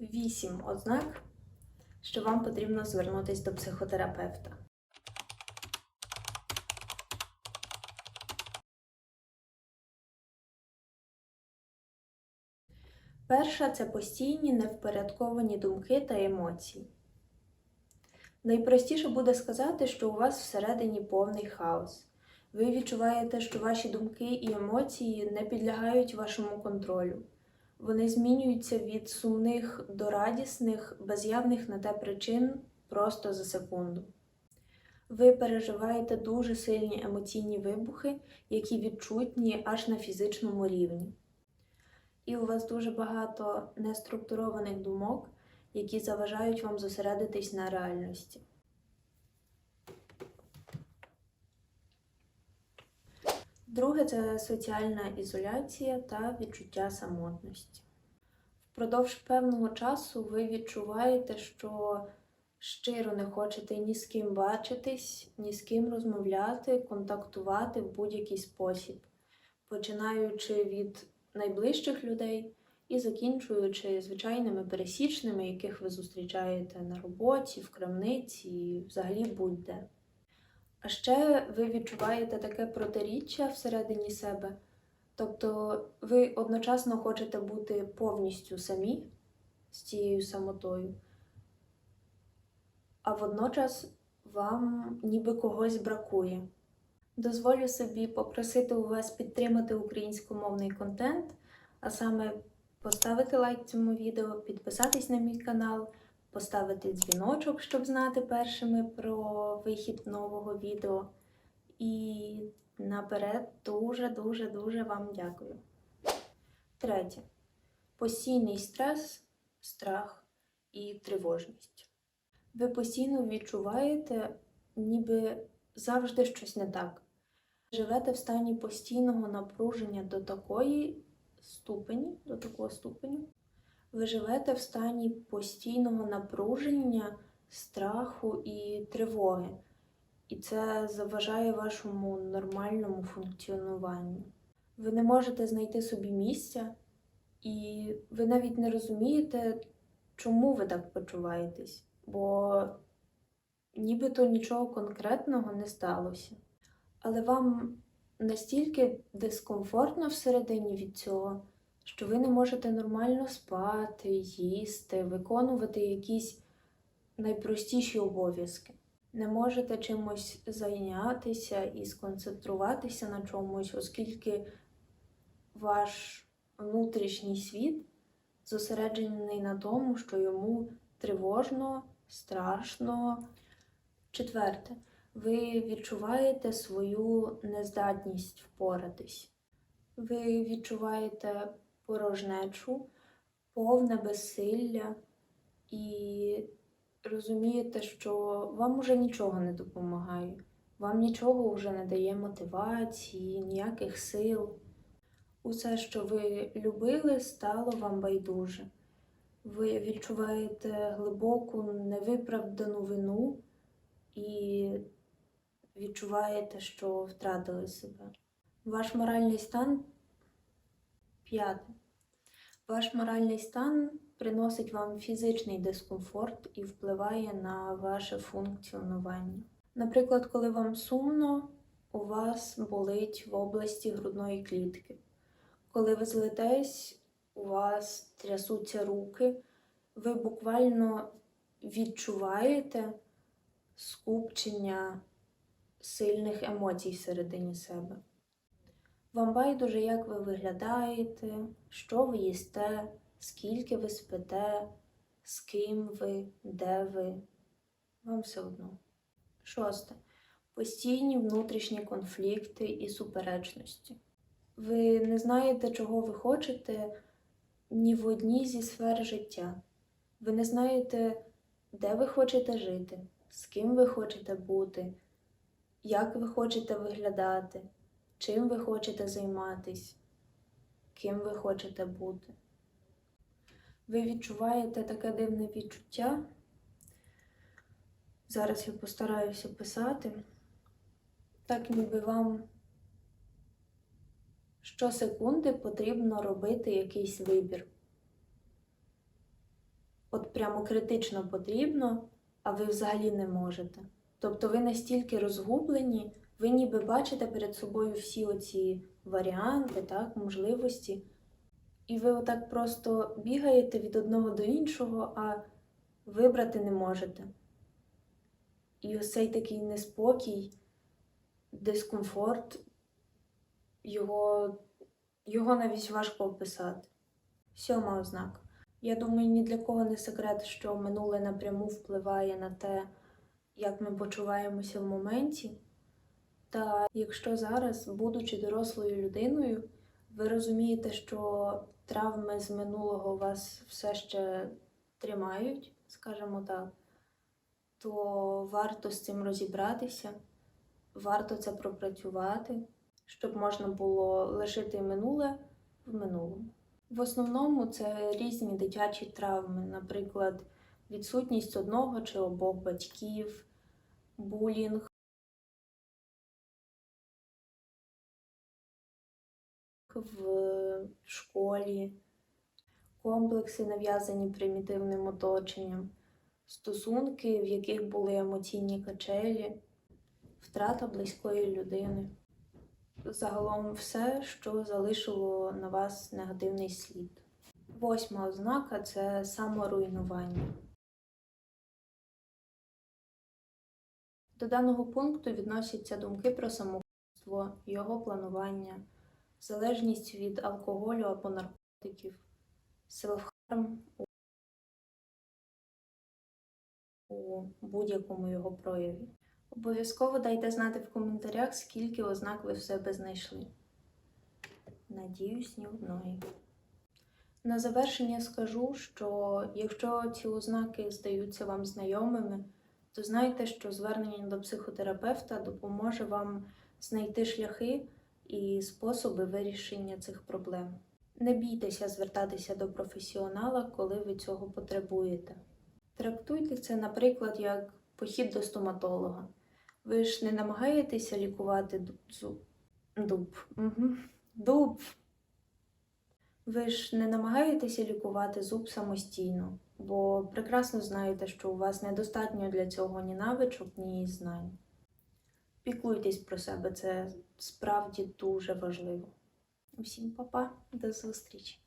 Вісім ознак, що вам потрібно звернутися до психотерапевта. Перша це постійні невпорядковані думки та емоції. Найпростіше буде сказати, що у вас всередині повний хаос. Ви відчуваєте, що ваші думки і емоції не підлягають вашому контролю. Вони змінюються від сумних до радісних, без явних на те причин просто за секунду. Ви переживаєте дуже сильні емоційні вибухи, які відчутні аж на фізичному рівні. І у вас дуже багато неструктурованих думок, які заважають вам зосередитись на реальності. Друге це соціальна ізоляція та відчуття самотності. Впродовж певного часу ви відчуваєте, що щиро не хочете ні з ким бачитись, ні з ким розмовляти, контактувати в будь-який спосіб, починаючи від найближчих людей і закінчуючи звичайними пересічними, яких ви зустрічаєте на роботі, в крамниці і взагалі будь-де. А ще ви відчуваєте таке протиріччя всередині себе. Тобто ви одночасно хочете бути повністю самі з цією самотою, а водночас вам ніби когось бракує. Дозволю собі попросити у вас підтримати українськомовний контент, а саме поставити лайк цьому відео, підписатись на мій канал, поставити дзвіночок, щоб знати першими про вихід нового відео. І наперед дуже-дуже-дуже вам дякую. Третє. Постійний стрес, страх і тривожність. Ви постійно відчуваєте, ніби завжди щось не так. Живете в стані постійного напруження до такої ступені, до такого ступеню. Ви живете в стані постійного напруження, страху і тривоги. І це заважає вашому нормальному функціонуванню. Ви не можете знайти собі місця, і ви навіть не розумієте, чому ви так почуваєтесь, бо нібито нічого конкретного не сталося. Але вам настільки дискомфортно всередині від цього, що ви не можете нормально спати, їсти, виконувати якісь найпростіші обов'язки. Не можете чимось зайнятися і сконцентруватися на чомусь, оскільки ваш внутрішній світ зосереджений на тому, що йому тривожно, страшно. Четверте, ви відчуваєте свою нездатність впоратись. Ви відчуваєте порожнечу, повне безсилля і розумієте, що вам уже нічого не допомагає, вам нічого вже не дає мотивації, ніяких сил. Усе, що ви любили, стало вам байдуже. Ви відчуваєте глибоку невиправдану вину і відчуваєте, що втратили себе. Ваш моральний стан п'яте. Ваш моральний стан приносить вам фізичний дискомфорт і впливає на ваше функціонування. Наприклад, коли вам сумно, у вас болить в області грудної клітки. Коли ви злитесь, у вас трясуться руки, ви буквально відчуваєте скупчення сильних емоцій всередині себе. Вам байдуже, як ви виглядаєте, що ви їсте, скільки ви спите, з ким ви, де ви. Вам все одно. Шосте. Постійні внутрішні конфлікти і суперечності. Ви не знаєте, чого ви хочете ні в одній зі сфер життя. Ви не знаєте, де ви хочете жити, з ким ви хочете бути, як ви хочете виглядати, чим ви хочете займатись, ким ви хочете бути. Ви відчуваєте таке дивне відчуття. Зараз я постараюся писати, так ніби вам щосекунди потрібно робити якийсь вибір. от прямо критично потрібно, а ви взагалі не можете. Тобто ви настільки розгублені, ви ніби бачите перед собою всі оці варіанти, так, можливості, і ви отак просто бігаєте від одного до іншого, а вибрати не можете. І ось цей такий неспокій, дискомфорт, його, його навіть важко описати. Сьома ознака. Я думаю, ні для кого не секрет, що минуле напряму впливає на те, як ми почуваємося в моменті. Та якщо зараз, будучи дорослою людиною, ви розумієте, що травми з минулого вас все ще тримають, скажімо так, то варто з цим розібратися, варто це пропрацювати, щоб можна було лишити минуле в минулому. В основному це різні дитячі травми, наприклад, відсутність одного чи обох батьків, булінг, в школі, комплекси, нав'язані примітивним оточенням, стосунки, в яких були емоційні качелі, втрата близької людини. Загалом все, що залишило на вас негативний слід. Восьма ознака це саморуйнування. До даного пункту відносяться думки про самогубство, його планування, залежність від алкоголю або наркотиків, селфхарм у, будь-якому його прояві. Обов'язково дайте знати в коментарях, скільки ознак ви в себе знайшли. Надіюсь, ні одної. На завершення скажу, що якщо ці ознаки здаються вам знайомими, то знайте, що звернення до психотерапевта допоможе вам знайти шляхи і способи вирішення цих проблем. Не бійтеся звертатися до професіонала, коли ви цього потребуєте. Трактуйте це, наприклад, як похід до стоматолога. Ви ж не намагаєтеся лікувати дуб. Дуб. Дуб. Ви ж не намагаєтеся лікувати зуб самостійно, бо прекрасно знаєте, що у вас недостатньо для цього ні навичок, ні знань. Піклуйтесь про себе, це справді дуже важливо. Усім па-па, до зустрічі!